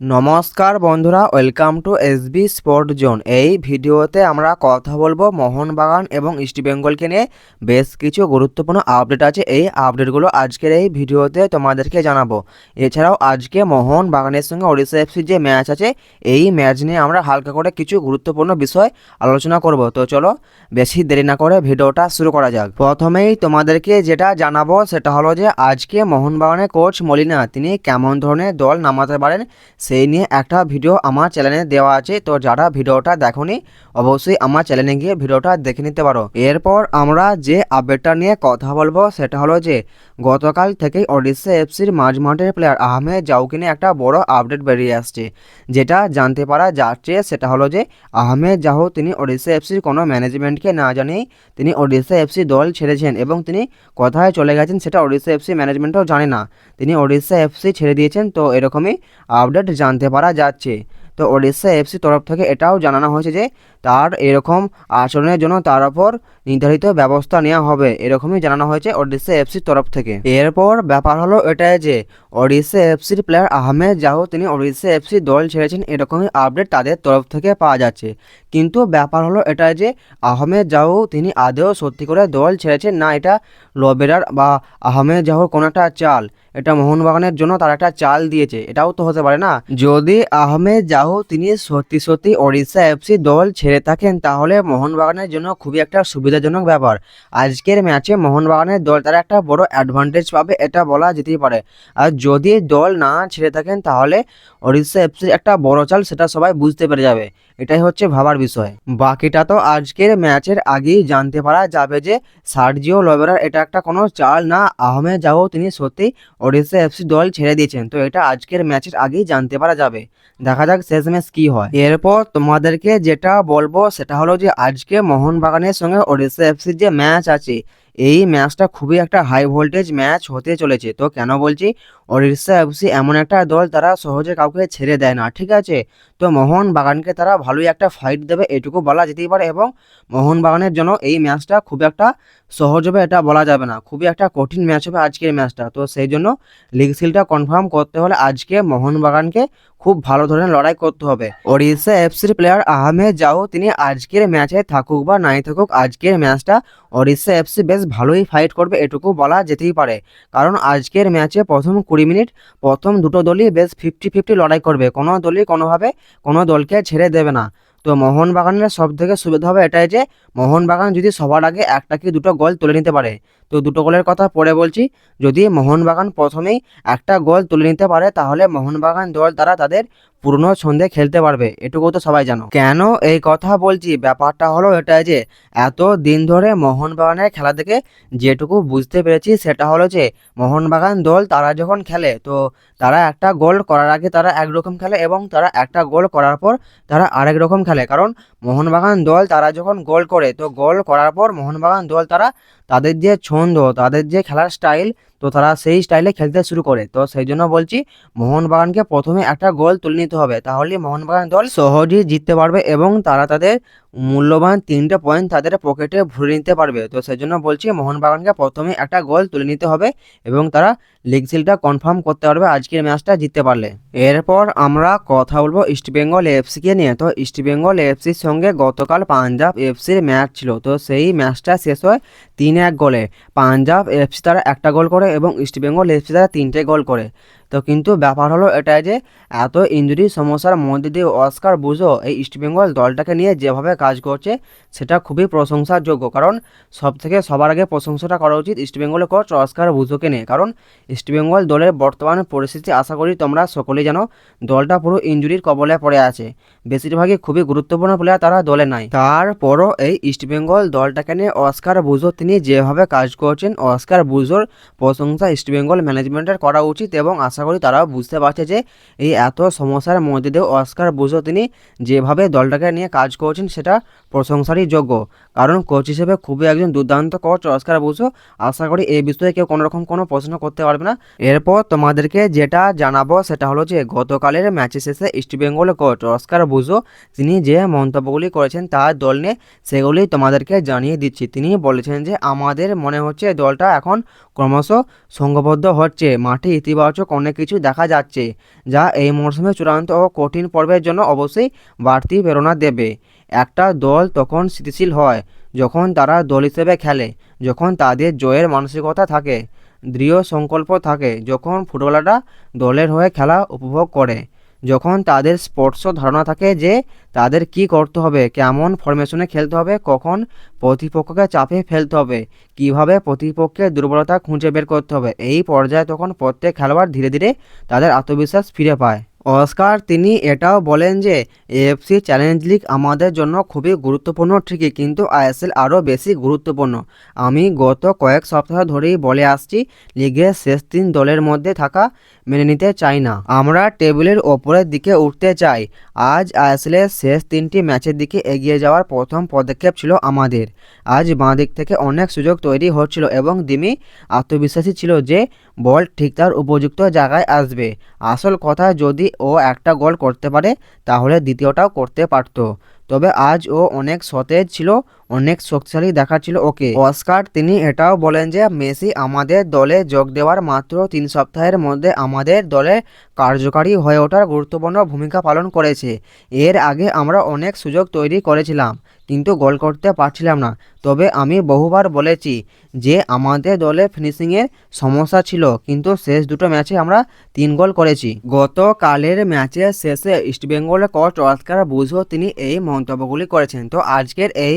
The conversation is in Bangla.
নমস্কার বন্ধুরা welcome to SB sport zone এই ভিডিওতে আমরা কথা বলব মোহনবাগান এবং ইস্টবেঙ্গলকে নিয়ে। বেশ কিছু গুরুত্বপূর্ণ আপডেট আছে। এই আপডেটগুলো আজকের এই ভিডিওতে তোমাদেরকে জানাব। এছাড়াও আজকে মোহনবাগানের সঙ্গে ওড়িশা এফসির যে ম্যাচ আছে, এই ম্যাচ নিয়ে আমরা হালকা করে কিছু গুরুত্বপূর্ণ বিষয় আলোচনা করব। তো চলো, বেশি দেরি না করে ভিডিওটা শুরু করা যাক। প্রথমেই তোমাদেরকে যেটা জানাব, সেটা হলো যে আজকে মোহনবাগানের কোচ মলিনা, তিনি কেমন ধরনের দল নামাতে পারেন সেই নিয়ে একটা ভিডিও আমার চ্যানেলে দেওয়া আছে। তো যারা ভিডিওটা দেখোনি, অবশ্যই আমার চ্যানেলে গিয়ে ভিডিওটা দেখে নিতে পারো। এরপর আমরা যে আপডেটটা নিয়ে কথা বলব, সেটা হলো যে, গতকাল থেকেই ওড়িশা এফসির মাঝমাঠের প্লেয়ার আহমেদ জাউকে নিয়ে একটা বড় আপডেট বেরিয়ে আসছে। যেটা জানতে পারা যাচ্ছে, সেটা হলো যে, আহমেদ জাহু তিনি ওড়িশা এফসির কোনো ম্যানেজমেন্টকে না জানিয়েই তিনি ওড়িশা এফসি দল ছেড়েছেন এবং তিনি কোথায় চলে গেছেন সেটা ওড়িশা এফসি ম্যানেজমেন্টও জানে না। তিনি ওড়িশা এফসি ছেড়ে দিয়েছেন, তো এরকমই আপডেট জানতে পারা যাচ্ছে। তো ওড়িশা এফসি তরফ থেকে এটাও জানানো হয়েছে যে, তার এরকম আচরণের জন্য তার ওপর নির্ধারিত ব্যবস্থা নেওয়া হবে, এরকমই জানানো হয়েছে ওড়িশা এফসির তরফ থেকে। এরপর ব্যাপার হলো এটাই যে, ওড়িশা এফসির প্লেয়ার আহমেদ জাহু তিনি ওড়িশা এফসি দল ছেড়েছেন, এরকমই আপডেট তাদের তরফ থেকে পাওয়া যাচ্ছে। কিন্তু ব্যাপার হলো এটাই যে, আহমেদ জাহু তিনি আদেও সত্যি করে দল ছেড়েছেন না, এটা লবেরার বা আহমেদ জাহুর কোনো একটা চাল। এটা মোহনবাগানের জন্য তার একটা চাল দিয়েছে, এটাও তো হতে পারে না। যদি আহমেদ জাহু তিনি সত্যি সত্যি ওড়িশা এফসি দল ছেড়ে থাকেন, তাহলে মোহনবাগানের জন্য খুবই একটা সুবিধাজনক ব্যাপার। আজকের ম্যাচে মোহনবাগানের দল তারা একটা বড় অ্যাডভান্টেজ পাবে, এটা বলা যেতেই পারে। আর যদি দল না ছেড়ে থাকেন, তাহলে ওড়িশা এফসির একটা বড় চাল, সেটা সবাই বুঝতে পেরে যাবে। এটাই হচ্ছে ভাবার বিষয়। বাকিটা তো আজকের ম্যাচের আগেই জানতে পারা যাবে যে সার্জিও লবেরার এটা একটা কোনো চাল না। আহমেদ জাহু তিনি সত্যি ওড়িশা এফসি দল ছেড়ে দিয়েছেন। তো এটা আজকের ম্যাচের আগেই জানতে পারা যাবে। দেখা যাক শেষ ম্যাচ কী হয়। এরপর তোমাদেরকে যেটা বলব, সেটা হলো যে আজকে মোহনবাগানের সঙ্গে ওড়িশা এফসির যে ম্যাচ আছে এই ম্যাচটা খুবই একটা হাই ভোল্টেজ ম্যাচ হতে চলেছে। তো কেন বলছি? ওড়িশা এফসি এমন একটা দল তারা সহজে কাউকে ছেড়ে দেয় না, ঠিক আছে? তো মোহনবাগানকে তারা ভালোই একটা ফাইট দেবে এটুকু বলা যেতেই পারে এবং মোহনবাগানের জন্য এই ম্যাচটা খুব একটা সহজ হবে এটা বলা যাবে না। খুবই একটা কঠিন ম্যাচ হবে আজকের ম্যাচটা। তো সেই জন্য লিগ সিলটা কনফার্ম করতে হলে আজকে মোহনবাগানকে খুব ভালো ধরনের লড়াই করতে হবে। ওড়িশা এফসির প্লেয়ার আহমেদ জাও তিনি আজকের ম্যাচে থাকুক বা নাই থাকুক, আজকের ম্যাচটা ওড়িশা এফসি বেশ ভালোই ফাইট করবে এটুকু বলা যেতেই পারে। কারণ আজকের ম্যাচে প্রথম কুড়ি মিনিট, প্রথম দুটো দলই বেশ ফিফটি ফিফটি লড়াই করবে। কোনো দলই কোনোভাবে কোনো দলকে ছেড়ে দেবে না। তো মোহনবাগানের সব থেকে সুবিধা হবে এটাই যে, মোহনবাগান যদি সবার আগে একটা কি দুটো গোল তুলে নিতে পারে তো দুটো গোলের কথা পরে বলছি। যদি মোহনবাগান প্রথমেই একটা গোল তুলে নিতে পারে, তাহলে মোহনবাগান দল তারা তাদের পুরনো ছন্দে খেলতে পারবে। এটুকু তো সবাই জানো। কেন এই কথা বলছি? ব্যাপারটা হলো এটাই যে, এত দিন ধরে মোহনবাগানের খেলা থেকে যেটুকু বুঝতে পেরেছি, সেটা হলো যে, মোহনবাগান দল তারা যখন খেলে, তো তারা একটা গোল করার আগে তারা একরকম খেলে এবং তারা একটা গোল করার পর তারা আরেক রকম খেলে। কারণ মোহনবাগান দল তারা যখন গোল করে, তো গোল করার পর মোহনবাগান দল তারা তাদের যে ছন্দ তাদের যে খেলার স্টাইল তো তারা সেই স্টাইলে খেলতে শুরু করে। তো সেই জন্য বলছি, মোহনবাগানকে প্রথমে একটা গোল তুলে নিতে হবে। তাহলে মোহনবাগান দল সহজেই জিততে পারবে এবং তারা তাদের মূল্যবান তিনটে পয়েন্ট তাদের পকেটে ভরে নিতে পারবে। তো সেই জন্য বলছি, মোহনবাগানকে প্রথমে একটা গোল তুলে নিতে হবে এবং তারা লিগ সিলটা কনফার্ম করতে পারবে আজকের ম্যাচটা জিততে পারলে। এরপর আমরা কথা বলব ইস্টবেঙ্গল এফসিকে নিয়ে। তো ইস্টবেঙ্গল এফসির সঙ্গে গতকাল পাঞ্জাব এফসির ম্যাচ ছিল। তো সেই ম্যাচটা শেষ হয় তিন এক গোলে। পাঞ্জাব এফসি তারা একটা গোল করে এবং ইস্টবেঙ্গল এফসি দ্বারা তিনটে গোল করে। তো কিন্তু ব্যাপার হলো এটাই যে, এত ইঞ্জুরি সমস্যার মধ্যে দিয়ে অস্কার বুঝো, এই ইস্টবেঙ্গল দলটাকে নিয়ে যেভাবে কাজ করছে, সেটা খুবই প্রশংসার যোগ্য কারণ সব থেকে সবার আগে প্রশংসাটা করা উচিত ইস্টবেঙ্গলের কোচ অস্কার বুঝোকে নিয়ে। কারণ ইস্টবেঙ্গল দলের বর্তমান পরিস্থিতি আশা করি তোমরা সকলেই জানো, দলটা পুরো ইঞ্জুরির কবলে পড়ে আছে। বেশিরভাগই খুবই গুরুত্বপূর্ণ প্লেয়ার তারা দলে নাই। তারপরও এই ইস্টবেঙ্গল দলটাকে নিয়ে অস্কার বুঝো, তিনি যেভাবে কাজ করছেন, অস্কার বুঝোর প্রশংসা ইস্টবেঙ্গল ম্যানেজমেন্টের করা উচিত এবং করি তারাও বুঝতে পারছে যে এই এত সমস্যার মধ্যে দিয়েও অস্কার বুঝো তিনি যেভাবে দলটাকে নিয়ে কাজ করছেন সেটা প্রশংসারই যোগ্য। কারণ কোচ হিসেবে খুবই একজন দুর্দান্ত কোচ অস্কার বুসো। আশা করি এই বিষয়ে কেউ কোনোরকম কোনো প্রশ্ন করতে পারবে না। এরপর তোমাদেরকে যেটা জানাব সেটা হলো যে, গতকালের ম্যাচে শেষে ইস্টবেঙ্গল কোচ অস্কার বুজো তিনি যে মন্তব্যগুলি করেছেন তার দল নিয়ে, সেগুলি তোমাদেরকে জানিয়ে দিচ্ছি। তিনি বলেছেন যে, আমাদের মনে হচ্ছে দলটা এখন ক্রমশ সংঘবদ্ধ হচ্ছে, মাঠে ইতিবাচক অনেক কিছু দেখা যাচ্ছে, যা এই মরশুমে চূড়ান্ত ও কঠিন পর্বের জন্য অবশ্যই বাড়তি প্রেরণা দেবে। একটা দল তখন স্থিতিশীল হয়, যখন তারা দল হিসেবে খেলে, যখন তাদের জয়ের মানসিকতা থাকে, দৃঢ় সংকল্প থাকে, যখন ফুটবলাররা দলের হয়ে খেলা উপভোগ করে, যখন তাদের স্পর্শ ধারণা থাকে যে তাদের কি করতে হবে, কেমন ফরমেশনে খেলতে হবে, কখন প্রতিপক্ষকে চাপে ফেলতে হবে, কীভাবে প্রতিপক্ষের দুর্বলতা খুঁজে বের করতে হবে, এই পর্যায়ে তখন প্রত্যেক খেলোয়াড় ধীরে ধীরে তাদের আত্মবিশ্বাস ফিরে পায়। অস্কার, তিনি এটাও বলেন যে, এএফসি চ্যালেঞ্জ লিগ আমাদের জন্য খুবই গুরুত্বপূর্ণ, ঠিকই, কিন্তু আইএসএল আরও বেশি গুরুত্বপূর্ণ। আমি গত কয়েক সপ্তাহ ধরেই বলে আসছি, লিগের শেষ তিন দলের মধ্যে থাকা মেনে নিতে চাই না। আমরা টেবিলের ওপরের দিকে উঠতে চাই। আজ আসলে শেষ তিনটি ম্যাচের দিকে এগিয়ে যাওয়ার প্রথম পদক্ষেপ ছিল আমাদের। আজ বাঁ দিক থেকে অনেক সুযোগ তৈরি হচ্ছিল এবং দিমি আত্মবিশ্বাসী ছিল যে বল ঠিক তার উপযুক্ত জায়গায় আসবে। আসল কথা যদি ও একটা গোল করতে পারে, তাহলে দ্বিতীয়টাও করতে পারতো। তবে আজ ও অনেক সতেজ ছিল অনেক শক্তিশালী দেখাচ্ছিল ওকে। অস্কার, তিনি এটাও বলেন যে মেসি আমাদের দলে যোগ দেওয়ার মাত্র তিন সপ্তাহের মধ্যে আমাদের দলে কার্যকারী হয়ে ওঠার গুরুত্বপূর্ণ ভূমিকা পালন করেছে। এর আগে আমরা অনেক সুযোগ তৈরি করেছিলাম, কিন্তু গোল করতে পারছিলাম না। তবে আমি বহুবার বলেছি যে আমাদের দলে ফিনিশিংয়ের সমস্যা ছিল, কিন্তু শেষ দুটো ম্যাচে আমরা তিন গোল করেছি। গতকালের ম্যাচের শেষে ইস্টবেঙ্গলের কোচ অস্কার বুঝো তিনি এই মন্তব্যগুলি করেছেন। তো আজকের এই